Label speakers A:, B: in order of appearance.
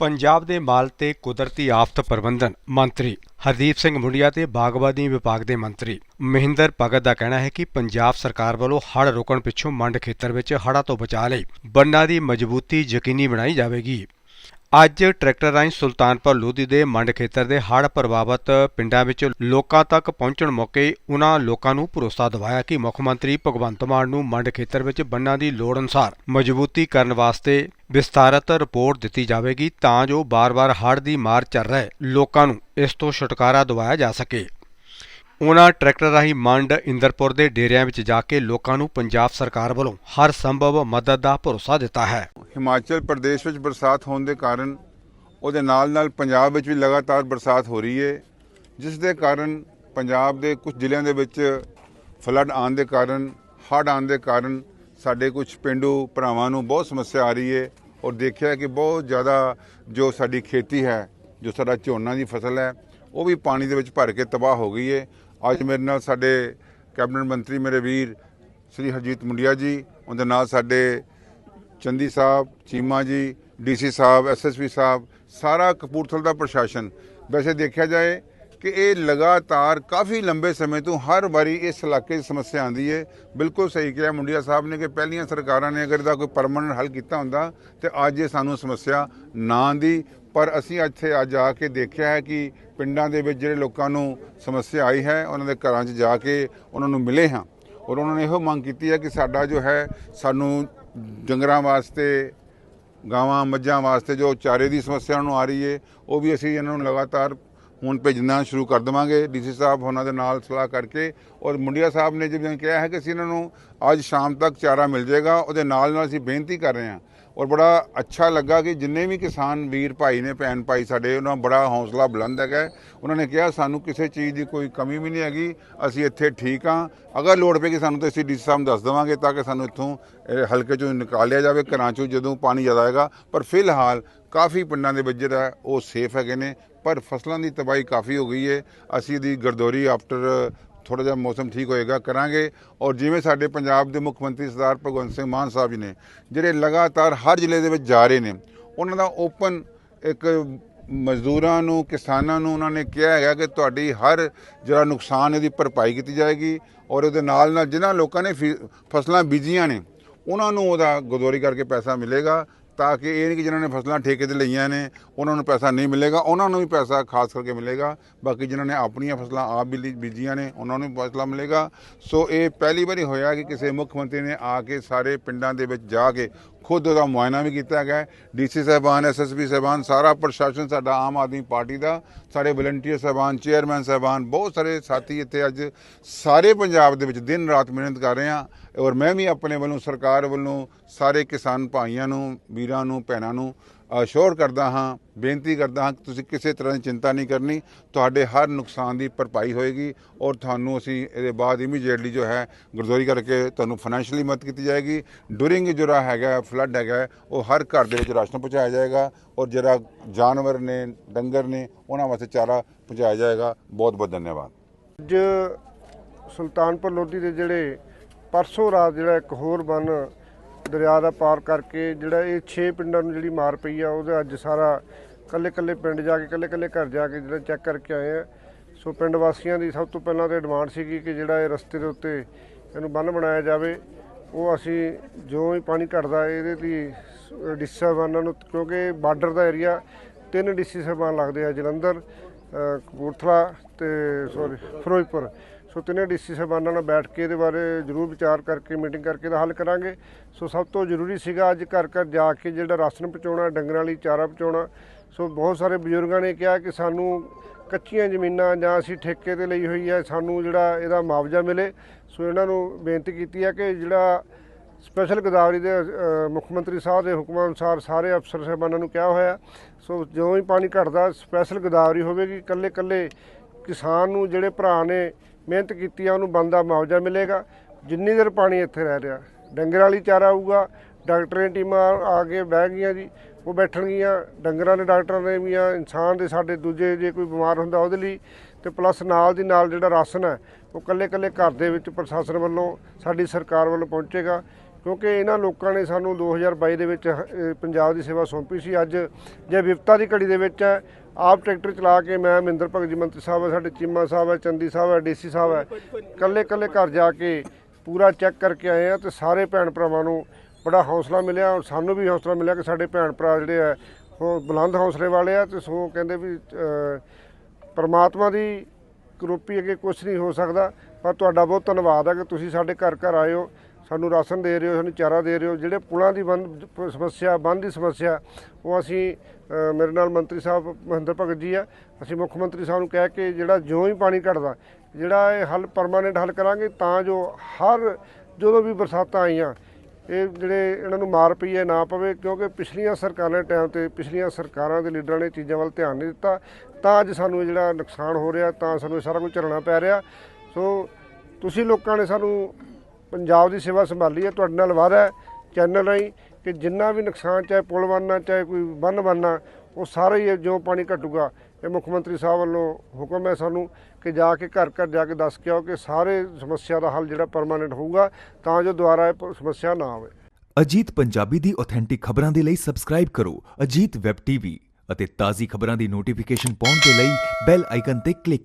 A: ਪੰਜਾਬ ਦੇ ਮਾਲ ਤੇ ਕੁਦਰਤੀ ਆਫਤ ਪ੍ਰਬੰਧਨ ਮੰਤਰੀ ਹਰਦੀਪ ਸਿੰਘ ਮੁੰਡਿਆ ਤੇ ਬਾਗਬਾਨੀ ਵਿਭਾਗ ਦੇ ਮੰਤਰੀ ਮਹਿੰਦਰ ਭਗਤ ਦਾ ਕਹਿਣਾ ਹੈ ਕਿ ਪੰਜਾਬ ਸਰਕਾਰ ਵੱਲੋਂ ਹੜ੍ਹ ਰੋਕਣ ਪਿੱਛੋਂ ਮੰਡ ਖੇਤਰ ਵਿੱਚ ਹੜ੍ਹਾਂ ਤੋਂ ਬਚਾਅ ਲਈ ਬੰਨਾਂ ਦੀ ਮਜ਼ਬੂਤੀ ਯਕੀਨੀ ਬਣਾਈ ਜਾਵੇਗੀ। ਅੱਜ ਟਰੈਕਟਰ ਰਾਹੀਂ ਸੁਲਤਾਨਪੁਰ ਲੋਧੀ ਦੇ ਮੰਡ ਖੇਤਰ ਦੇ ਹੜ੍ਹ ਪ੍ਰਭਾਵਿਤ ਪਿੰਡਾਂ ਵਿੱਚ ਲੋਕਾਂ ਤੱਕ ਪਹੁੰਚਣ ਮੌਕੇ ਉਹਨਾਂ ਲੋਕਾਂ ਨੂੰ ਭਰੋਸਾ ਦਿਵਾਇਆ ਕਿ ਮੁੱਖ ਮੰਤਰੀ ਭਗਵੰਤ ਮਾਨ ਨੂੰ ਮੰਡ ਖੇਤਰ ਵਿੱਚ ਬੰਨਾਂ ਦੀ ਲੋੜ ਅਨੁਸਾਰ ਮਜ਼ਬੂਤੀ ਕਰਨ ਵਾਸਤੇ ਵਿਸਤਾਰਤ ਰਿਪੋਰਟ ਦਿੱਤੀ ਜਾਵੇਗੀ ਤਾਂ ਜੋ ਬਾਰ-ਬਾਰ ਹੜ੍ਹ ਦੀ ਮਾਰ ਚੱਲ ਰਹੇ ਲੋਕਾਂ ਨੂੰ ਇਸ ਤੋਂ ਛੁਟਕਾਰਾ ਦਿਵਾਇਆ ਜਾ ਸਕੇ। ਉਨ੍ਹਾਂ ਟਰੈਕਟਰ ਰਾਹੀਂ ਮੰਡ ਇੰਦਰਪੁਰ ਦੇ ਡੇਰਿਆਂ ਵਿੱਚ ਜਾ ਕੇ ਲੋਕਾਂ ਨੂੰ ਪੰਜਾਬ ਸਰਕਾਰ ਵੱਲੋਂ ਹਰ ਸੰਭਵ ਮਦਦ ਦਾ ਭਰੋਸਾ ਦਿੱਤਾ ਹੈ।
B: ਹਿਮਾਚਲ ਪ੍ਰਦੇਸ਼ ਵਿੱਚ ਬਰਸਾਤ ਹੋਣ ਦੇ ਕਾਰਨ ਉਹਦੇ ਨਾਲ ਨਾਲ ਪੰਜਾਬ ਵਿੱਚ ਵੀ ਲਗਾਤਾਰ ਬਰਸਾਤ ਹੋ ਰਹੀ ਹੈ, ਜਿਸ ਦੇ ਕਾਰਨ ਪੰਜਾਬ ਦੇ ਕੁਝ ਜ਼ਿਲ੍ਹਿਆਂ ਦੇ ਵਿੱਚ ਫਲੱਡ ਆਉਣ ਦੇ ਕਾਰਨ, ਹੜ੍ਹ ਆਉਣ ਦੇ ਕਾਰਨ ਸਾਡੇ ਕੁਝ ਪਿੰਡੂ ਭਰਾਵਾਂ ਨੂੰ ਬਹੁਤ ਸਮੱਸਿਆ ਆ ਰਹੀ ਹੈ ਔਰ ਦੇਖਿਆ ਕਿ ਬਹੁਤ ਜ਼ਿਆਦਾ ਜੋ ਸਾਡੀ ਖੇਤੀ ਹੈ, ਜੋ ਸਾਡਾ ਝੋਨਾ ਦੀ ਫਸਲ ਹੈ, ਉਹ ਵੀ ਪਾਣੀ ਦੇ ਵਿੱਚ ਭਰ ਕੇ ਤਬਾਹ ਹੋ ਗਈ ਹੈ। ਅੱਜ ਮੇਰੇ ਨਾਲ ਸਾਡੇ ਕੈਬਨਿਟ ਮੰਤਰੀ ਮੇਰੇ ਵੀਰ ਸ੍ਰੀ ਹਰਜੀਤ ਮੁੰਡਿਆ ਜੀ, ਉਹਦੇ ਨਾਲ ਸਾਡੇ ਚੰਦੀ ਸਾਹਿਬ, ਚੀਮਾ ਜੀ ਡੀਸੀ ਸਾਹਿਬ ਐਸਐਸਪੀ ਸਾਹਿਬ, ਸਾਰਾ ਕਪੂਰਥਲ ਦਾ ਪ੍ਰਸ਼ਾਸਨ। ਵੈਸੇ ਦੇਖਿਆ ਜਾਏ ਕਿ ਇਹ ਲਗਾਤਾਰ ਕਾਫੀ ਲੰਬੇ ਸਮੇਂ ਤੋਂ ਹਰ ਵਾਰੀ ਇਸ ਇਲਾਕੇ 'ਚ ਸਮੱਸਿਆ ਆਉਂਦੀ ਹੈ ਬਿਲਕੁਲ ਸਹੀ ਕਿਹਾ ਮੁੰਡਿਆ ਸਾਹਿਬ ਨੇ ਕਿ ਪਹਿਲੀਆਂ ਸਰਕਾਰਾਂ ਨੇ ਅਗਰ ਇਹਦਾ ਕੋਈ ਪਰਮਨੈਂਟ ਹੱਲ ਕੀਤਾ ਹੁੰਦਾ ਤੇ ਅੱਜ ਇਹ ਸਾਨੂੰ ਸਮੱਸਿਆ ਨਾ ਆਉਂਦੀ। ਪਰ ਅਸੀਂ ਇੱਥੇ ਅੱਜ ਆ ਕੇ ਦੇਖਿਆ ਹੈ ਕਿ ਪਿੰਡਾਂ ਦੇ ਵਿੱਚ ਜਿਹੜੇ ਲੋਕਾਂ ਨੂੰ ਸਮੱਸਿਆ ਆਈ ਹੈ, ਉਹਨਾਂ ਦੇ ਘਰਾਂ 'ਚ ਜਾ ਕੇ ਉਹਨਾਂ ਨੂੰ ਮਿਲੇ ਹਾਂ। ਔਰ ਉਹਨਾਂ ਨੇ ਇਹੋ ਮੰਗ ਕੀਤੀ ਹੈ ਕਿ ਸਾਡਾ ਜੋ ਹੈ, ਸਾਨੂੰ ਡੰਗਰਾਂ ਵਾਸਤੇ, ਗਾਵਾਂ, ਮੱਝਾਂ ਵਾਸਤੇ ਜੋ ਚਾਰੇ ਦੀ ਸਮੱਸਿਆ ਨੂੰ ਆ ਰਹੀ ਹੈ, ਉਹ ਵੀ ਅਸੀਂ ਇਹਨਾਂ ਨੂੰ ਲਗਾਤਾਰ ਹੁਣ ਭੇਜਣਾ ਸ਼ੁਰੂ ਕਰ ਦੇਵਾਂਗੇ। ਡੀਸੀ ਸਾਹਿਬ ਉਹਨਾਂ ਦੇ ਨਾਲ ਸਲਾਹ ਕਰਕੇ ਔਰ ਮੁੰਡਿਆ ਸਾਹਿਬ ਨੇ ਜਿਵੇਂ ਕਿਹਾ ਹੈ ਕਿ ਅਸੀਂ ਇਹਨਾਂ ਨੂੰ ਅੱਜ ਸ਼ਾਮ ਤੱਕ ਚਾਰਾ ਮਿਲ ਜਾਏਗਾ, ਉਹਦੇ ਨਾਲ ਨਾਲ ਅਸੀਂ ਬੇਨਤੀ ਕਰ ਰਹੇ ਹਾਂ ਔਰ ਬੜਾ ਅੱਛਾ ਲੱਗਾ ਕਿ ਜਿੰਨੇ ਵੀ ਕਿਸਾਨ ਵੀਰ ਭਾਈ ਨੇ, ਭੈਣ ਭਾਈ ਸਾਡੇ, ਉਹਨਾਂ ਬੜਾ ਹੌਸਲਾ ਬੁਲੰਦ ਹੈਗਾ ਉਹਨਾਂ ਨੇ ਕਿਹਾ, ਸਾਨੂੰ ਕਿਸੇ ਚੀਜ਼ ਦੀ ਕੋਈ ਕਮੀ ਵੀ ਨਹੀਂ ਹੈਗੀ, ਅਸੀਂ ਇੱਥੇ ਠੀਕ ਹਾਂ। ਅਗਰ ਲੋੜ ਪਏਗੀ ਸਾਨੂੰ ਤਾਂ ਅਸੀਂ ਡੀਸੀ ਸਾਹਿਬ ਨੂੰ ਦੱਸ ਦੇਵਾਂਗੇ ਤਾਂ ਕਿ ਸਾਨੂੰ ਇੱਥੋਂ ਹਲਕੇ ਚੋਂ ਨਿਕਾਲਿਆ ਜਾਵੇ, ਘਰਾਂ ਚੋਂ ਜਦੋਂ ਪਾਣੀ ਜ਼ਿਆਦਾ ਆਏਗਾ। ਪਰ ਫਿਲਹਾਲ ਕਾਫੀ ਪਿੰਡਾਂ ਦੇ ਵਿੱਚ ਜਿਹੜਾ ਉਹ ਸੇਫ ਹੈਗੇ ਨੇ, ਪਰ ਫਸਲਾਂ ਦੀ ਤਬਾਹੀ ਕਾਫੀ ਹੋ ਗਈ ਹੈ। ਅਸੀਂ ਇਹਦੀ ਗਰਦੌਰੀ ਆਫਟਰ ਥੋੜਾ ਜਿਹਾ ਮੌਸਮ ਠੀਕ ਹੋਏਗਾ, ਕਰਾਂਗੇ। ਔਰ ਜਿਵੇਂ ਸਾਡੇ ਪੰਜਾਬ ਦੇ ਮੁੱਖ ਮੰਤਰੀ ਸਰਦਾਰ ਭਗਵੰਤ ਸਿੰਘ ਮਾਨ ਸਾਹਿਬ ਜੀ ਨੇ, ਜਿਹੜੇ ਲਗਾਤਾਰ ਹਰ ਜ਼ਿਲ੍ਹੇ ਦੇ ਵਿੱਚ ਜਾ ਰਹੇ ਨੇ, ਉਹਨਾਂ ਦਾ ਓਪਨ ਇੱਕ ਮਜ਼ਦੂਰਾਂ ਨੂੰ, ਕਿਸਾਨਾਂ ਨੂੰ ਉਹਨਾਂ ਨੇ ਕਿਹਾ ਹੈਗਾ ਕਿ ਤੁਹਾਡੀ ਹਰ ਜਿਹੜਾ ਨੁਕਸਾਨ ਇਹਦੀ ਭਰਪਾਈ ਕੀਤੀ ਜਾਏਗੀ ਔਰ ਉਹਦੇ ਨਾਲ ਨਾਲ ਜਿਨ੍ਹਾਂ ਲੋਕਾਂ ਨੇ ਫੀ- ਫਸਲਾਂ ਬੀਜੀਆਂ ਨੇ, ਉਹਨਾਂ ਨੂੰ ਉਹਦਾ ਗਦੋਰੀ ਕਰਕੇ ਪੈਸਾ ਮਿਲੇਗਾ। ਤਾਂ ਕਿ ਇਹ ਨਹੀਂ ਕਿ ਜਿਨ੍ਹਾਂ ਨੇ ਫਸਲਾਂ ਠੇਕੇ ਤੇ ਲਈਆਂ ਨੇ, ਉਹਨਾਂ ਨੂੰ ਪੈਸਾ ਨਹੀਂ ਮਿਲੇਗਾ, ਉਹਨਾਂ ਨੂੰ ਵੀ ਪੈਸਾ ਖਾਸ ਕਰਕੇ ਮਿਲੇਗਾ। ਬਾਕੀ ਜਿਨ੍ਹਾਂ ਨੇ ਆਪਣੀਆਂ ਫਸਲਾਂ ਆਪ ਵੀ ਬੀਜੀਆਂ ਨੇ, ਉਹਨਾਂ ਨੂੰ ਵੀ ਫਸਲਾ ਮਿਲੇਗਾ। ਸੋ ਇਹ ਪਹਿਲੀ ਵਾਰੀ ਹੋਇਆ ਕਿ ਕਿਸੇ ਮੁੱਖ ਮੰਤਰੀ ਨੇ ਆ ਕੇ ਸਾਰੇ ਪਿੰਡਾਂ ਦੇ ਵਿੱਚ ਜਾ ਕੇ ਖੁਦ ਉਹਦਾ ਮੁਆਇਨਾ ਵੀ ਕੀਤਾ ਗਿਆ ਡੀਸੀ ਸਾਹਿਬਾਨ ਐਸਐਸਪੀ ਸਾਹਿਬਾਨ, ਸਾਰਾ ਪ੍ਰਸ਼ਾਸਨ ਸਾਡਾ ਆਮ ਆਦਮੀ ਪਾਰਟੀ ਦਾ, ਸਾਡੇ ਵਲੰਟੀਅਰ ਸਾਹਿਬਾਨ, ਚੇਅਰਮੈਨ ਸਾਹਿਬਾਨ, ਬਹੁਤ ਸਾਰੇ ਸਾਥੀ ਇੱਥੇ ਅੱਜ ਸਾਰੇ ਪੰਜਾਬ ਦੇ ਵਿੱਚ ਦਿਨ ਰਾਤ ਮਿਹਨਤ ਕਰ ਰਹੇ ਹਾਂ। ਔਰ ਮੈਂ ਵੀ ਆਪਣੇ ਵੱਲੋਂ, ਸਰਕਾਰ ਵੱਲੋਂ ਸਾਰੇ ਕਿਸਾਨ ਭਾਈਆਂ ਨੂੰ, ਵੀਰਾਂ ਨੂੰ, ਭੈਣਾਂ ਨੂੰ ਅਸ਼ੋਰ ਕਰਦਾ ਹਾਂ, ਬੇਨਤੀ ਕਰਦਾ ਹਾਂ ਕਿ ਤੁਸੀਂ ਕਿਸੇ ਤਰ੍ਹਾਂ ਦੀ ਚਿੰਤਾ ਨਹੀਂ ਕਰਨੀ, ਤੁਹਾਡੇ ਹਰ ਨੁਕਸਾਨ ਦੀ ਭਰਪਾਈ ਹੋਏਗੀ ਔਰ ਤੁਹਾਨੂੰ ਅਸੀਂ ਇਹਦੇ ਬਾਅਦ ਇਮੀਡੀਏਟਲੀ ਜੋ ਹੈ ਗੁਰਦੌਰੀ ਕਰਕੇ ਤੁਹਾਨੂੰ ਫਾਈਨੈਂਸ਼ੀਅਲੀ ਮਦਦ ਕੀਤੀ ਜਾਏਗੀ। ਡੂਰਿੰਗ ਜਿਹੜਾ ਹੈਗਾ ਫਲੱਡ ਹੈਗਾ, ਉਹ ਹਰ ਘਰ ਦੇ ਵਿੱਚ ਰਾਸ਼ਨ ਪਹੁੰਚਾਇਆ ਜਾਏਗਾ ਔਰ ਜਿਹੜਾ ਜਾਨਵਰ ਨੇ, ਡੰਗਰ ਨੇ, ਉਹਨਾਂ ਵਾਸਤੇ ਚਾਰਾ ਪਹੁੰਚਾਇਆ ਜਾਏਗਾ। ਬਹੁਤ ਬਹੁਤ ਧੰਨਵਾਦ।
C: ਅੱਜ ਸੁਲਤਾਨਪੁਰ ਲੋਧੀ ਦੇ ਜਿਹੜੇ ਪਰਸੋਂ ਰਾਤ ਜਿਹੜਾ ਇੱਕ ਹੋਰ ਬੰਨ ਦਰਿਆ ਦਾ ਪਾਰ ਕਰਕੇ ਜਿਹੜਾ ਇਹ 6 ਪਿੰਡਾਂ ਨੂੰ ਜਿਹੜੀ ਮਾਰ ਪਈ ਆ, ਉਹਦਾ ਅੱਜ ਸਾਰਾ ਕੱਲੇ ਕੱਲੇ ਪਿੰਡ ਜਾ ਕੇ ਕੱਲੇ ਕੱਲੇ ਘਰ ਜਾ ਕੇ ਜਿਹੜਾ ਚੈੱਕ ਕਰਕੇ ਆਏ ਆ। ਸੋ ਪਿੰਡ ਵਾਸੀਆਂ ਦੀ ਸਭ ਤੋਂ ਪਹਿਲਾਂ ਤੇ ਡਿਮਾਂਡ ਸੀਗੀ ਕਿ ਜਿਹੜਾ ਇਹ ਰਸਤੇ ਦੇ ਉੱਤੇ ਇਹਨੂੰ ਬੰਨ ਬਣਾਇਆ ਜਾਵੇ। ਉਹ ਅਸੀਂ ਜੋ ਹੀ ਪਾਣੀ ਘਟਦਾ, ਇਹਦੇ ਦੀ ਡੀਸੀ ਸਾਹਿਬਾਨਾਂ ਨੂੰ, ਕਿਉਂਕਿ ਬਾਰਡਰ ਦਾ ਏਰੀਆ ਤਿੰਨ ਡੀਸੀ ਸਾਹਿਬਾਨ ਲੱਗਦੇ ਆ, ਜਲੰਧਰ ਕਪੂਰਥਲਾ ਤੇ ਸੋਰੀ ਫਿਰੋਜ਼ਪੁਰ। ਸੋ ਤਿੰਨੇ ਡੀਸੀ ਸਾਹਿਬਾਨਾਂ ਨਾਲ ਬੈਠ ਕੇ ਇਹਦੇ ਬਾਰੇ ਜ਼ਰੂਰ ਵਿਚਾਰ ਕਰਕੇ, ਮੀਟਿੰਗ ਕਰਕੇ ਇਹਦਾ ਹੱਲ ਕਰਾਂਗੇ। ਸੋ ਸਭ ਤੋਂ ਜ਼ਰੂਰੀ ਸੀਗਾ ਅੱਜ ਘਰ ਘਰ ਜਾ ਕੇ ਜਿਹੜਾ ਰਾਸ਼ਨ ਪਹੁੰਚਾਉਣਾ, ਡੰਗਰਾਂ ਲਈ ਚਾਰਾ ਪਹੁੰਚਾਉਣਾ। ਸੋ ਬਹੁਤ ਸਾਰੇ ਬਜ਼ੁਰਗਾਂ ਨੇ ਕਿਹਾ ਕਿ ਸਾਨੂੰ ਕੱਚੀਆਂ ਜ਼ਮੀਨਾਂ ਜਾਂ ਅਸੀਂ ਠੇਕੇ ਤੇ ਲਈ ਹੋਈ ਹੈ, ਸਾਨੂੰ ਜਿਹੜਾ ਇਹਦਾ ਮੁਆਵਜ਼ਾ ਮਿਲੇ। ਸੋ ਇਹਨਾਂ ਨੂੰ ਬੇਨਤੀ ਕੀਤੀ ਹੈ ਕਿ ਜਿਹੜਾ ਸਪੈਸ਼ਲ ਗਦਾਵਰੀ ਦੇ ਮੁੱਖ ਮੰਤਰੀ ਸਾਹਿਬ ਦੇ ਹੁਕਮਾਂ ਅਨੁਸਾਰ ਸਾਰੇ ਅਫਸਰ ਸਾਹਿਬਾਨਾਂ ਨੂੰ ਕਿਹਾ ਹੋਇਆ ਸੋ ਜਦੋਂ ਹੀ ਪਾਣੀ ਘਟਦਾ, ਸਪੈਸ਼ਲ ਗਦਾਵਰੀ ਹੋਵੇਗੀ ਕੱਲੇ ਕੱਲੇ ਕਿਸਾਨ ਨੂੰ ਜਿਹੜੇ ਭਰਾ ਨੇ ਮਿਹਨਤ ਕੀਤੀ ਆ, ਉਹਨੂੰ ਬੰਦਾ ਮੁਆਵਜ਼ਾ ਮਿਲੇਗਾ। ਜਿੰਨੀ ਦੇਰ ਪਾਣੀ ਇੱਥੇ ਰਹਿ ਰਿਹਾ, ਡੰਗਰਾਂ ਵਾਲੀ ਚਾਰਾ ਆਊਗਾ, ਡਾਕਟਰਾਂ ਦੀ ਟੀਮਾਂ ਆ ਕੇ ਬਹਿ ਗਈਆਂ ਜੀ, ਉਹ ਬੈਠਣਗੀਆਂ, ਡੰਗਰਾਂ ਦੇ ਡਾਕਟਰਾਂ ਨੇ ਵੀ ਆ, ਇਨਸਾਨ ਦੇ ਸਾਡੇ ਦੂਜੇ ਜੇ ਕੋਈ ਬਿਮਾਰ ਹੁੰਦਾ ਉਹਦੇ ਲਈ, ਤੇ ਪਲੱਸ ਨਾਲ ਦੀ ਨਾਲ ਜਿਹੜਾ ਰਾਸ਼ਨ ਹੈ, ਉਹ ਕੱਲੇ ਕੱਲੇ ਘਰ ਦੇ ਵਿੱਚ ਪ੍ਰਸ਼ਾਸਨ ਵੱਲੋਂ ਸਾਡੀ ਸਰਕਾਰ ਵੱਲੋਂ ਪਹੁੰਚੇਗਾ। ਕਿਉਂਕਿ ਇਹਨਾਂ ਲੋਕਾਂ ਨੇ ਸਾਨੂੰ 2022 ਦੇ ਵਿੱਚ ਪੰਜਾਬ ਦੀ ਸੇਵਾ ਸੌਂਪੀ ਸੀ। ਅੱਜ ਜੇ ਵਿਪਤਾ ਦੀ ਘੜੀ ਦੇ ਵਿੱਚ ਹੈ ਆਪ ਟਰੈਕਟਰ ਚਲਾ ਕੇ ਮੈਂ ਮਹਿੰਦਰ ਭਗਤ ਜੀ, ਮੰਤਰੀ ਸਾਹਿਬ ਹੈ ਸਾਡੇ ਚੀਮਾ ਸਾਹਿਬ ਹੈ ਚੰਦੀ ਸਾਹਿਬ ਹੈ ਡੀਸੀ ਸਾਹਿਬ ਹੈ ਕੱਲੇ ਕੱਲੇ ਘਰ ਜਾ ਕੇ ਪੂਰਾ ਚੈੱਕ ਕਰਕੇ ਆਏ ਆ ਤੇ ਸਾਰੇ ਭੈਣ ਭਰਾਵਾਂ ਨੂੰ ਬੜਾ ਹੌਸਲਾ ਮਿਲਿਆ ਔਰ ਸਾਨੂੰ ਵੀ ਹੌਸਲਾ ਮਿਲਿਆ ਕਿ ਸਾਡੇ ਭੈਣ ਭਰਾ ਜਿਹੜੇ ਆ, ਉਹ ਬੁਲੰਦ ਹੌਸਲੇ ਵਾਲੇ ਆ ਤੇ ਸੋ ਕਹਿੰਦੇ ਵੀ ਪਰਮਾਤਮਾ ਦੀ ਕਰੋਪੀ ਅੱਗੇ ਕੁਝ ਨਹੀਂ ਹੋ ਸਕਦਾ। ਪਰ ਤੁਹਾਡਾ ਬਹੁਤ ਧੰਨਵਾਦ ਹੈ ਕਿ ਤੁਸੀਂ ਸਾਡੇ ਘਰ ਘਰ ਆਏ ਹੋ। ਸਾਨੂੰ ਰਾਸ਼ਨ ਦੇ ਰਹੇ ਹੋ, ਸਾਨੂੰ ਚਾਰਾ ਦੇ ਰਹੇ ਹੋ, ਜਿਹੜੇ ਪੁਲਾਂ ਦੀ ਬੰਦ ਸਮੱਸਿਆ, ਬੰਦ ਦੀ ਸਮੱਸਿਆ, ਉਹ ਅਸੀਂ ਮੇਰੇ ਨਾਲ ਮੰਤਰੀ ਸਾਹਿਬ ਮਹਿੰਦਰ ਭਗਤ ਜੀ ਆ, ਅਸੀਂ ਮੁੱਖ ਮੰਤਰੀ ਸਾਹਿਬ ਨੂੰ ਕਹਿ ਕੇ ਜਿਹੜਾ ਜਿਉਂ ਹੀ ਪਾਣੀ ਘਟਦਾ, ਜਿਹੜਾ ਇਹ ਹੱਲ ਪਰਮਾਨੈਂਟ ਹੱਲ ਕਰਾਂਗੇ, ਤਾਂ ਜੋ ਹਰ ਜਦੋਂ ਵੀ ਬਰਸਾਤਾਂ ਆਈਆਂ, ਇਹ ਜਿਹੜੇ ਇਹਨਾਂ ਨੂੰ ਮਾਰ ਪਈ ਹੈ ਨਾ ਪਵੇ, ਕਿਉਂਕਿ ਪਿਛਲੀਆਂ ਸਰਕਾਰਾਂ ਦੇ ਟਾਈਮ ਤੇ, ਪਿਛਲੀਆਂ ਸਰਕਾਰਾਂ ਦੇ ਲੀਡਰਾਂ ਨੇ ਚੀਜ਼ਾਂ ਵੱਲ ਧਿਆਨ ਨਹੀਂ ਦਿੱਤਾ, ਤਾਂ ਅੱਜ ਸਾਨੂੰ ਇਹ ਜਿਹੜਾ ਨੁਕਸਾਨ ਹੋ ਰਿਹਾ, ਤਾਂ ਸਾਨੂੰ ਇਹ ਸਾਰਾ ਕੁਝ ਝੱਲਣਾ ਪੈ ਰਿਹਾ। ਸੋ, ਤੁਸੀਂ ਲੋਕਾਂ ਨੇ ਸਾਨੂੰ ਪੰਜਾਬ ਦੀ ਸੇਵਾ ਸੰਭਾਲੀ ਹੈ, ਤੁਹਾਡੇ ਨਾਲ ਵਾਅਦਾ ਹੈ, ਚੈਨਲ ਰਾਹੀਂ ਕਿ ਜਿੰਨਾ ਵੀ ਨੁਕਸਾਨ, ਚਾਹੇ ਪੁਲ ਬਣਨਾ, ਚਾਹੇ ਕੋਈ ਬੰਨ ਬਣਨਾ, ਉਹ ਸਾਰਾ ਹੀ ਜੋ ਪਾਣੀ ਘਟੂਗਾ, ਇਹ ਮੁੱਖ ਮੰਤਰੀ ਸਾਹਿਬ ਵੱਲੋਂ ਹੁਕਮ ਹੈ ਸਾਨੂੰ ਕਿ ਜਾ ਕੇ ਘਰ ਘਰ ਜਾ ਕੇ ਦੱਸ ਕੇ ਆਓ ਕਿ ਸਾਰੇ ਸਮੱਸਿਆ ਦਾ ਹੱਲ ਜਿਹੜਾ ਪਰਮਾਨੈਂਟ ਹੋਊਗਾ, ਤਾਂ ਜੋ ਦੁਬਾਰਾ ਇਹ ਸਮੱਸਿਆ ਨਾ ਆਵੇ।
D: ਅਜੀਤ ਪੰਜਾਬੀ ਦੀ ਆਥੈਂਟਿਕ ਖਬਰਾਂ ਦੇ ਲਈ ਸਬਸਕ੍ਰਾਈਬ ਕਰੋ ਅਜੀਤ ਵੈਬ ਟੀਵੀ ਅਤੇ ਤਾਜ਼ੀ ਖਬਰਾਂ ਦੀ ਨੋਟੀਫਿਕੇਸ਼ਨ ਪਾਉਣ ਦੇ ਲਈ ਬੈਲ ਆਈਕਨ ਤੇ ਕਲਿੱਕ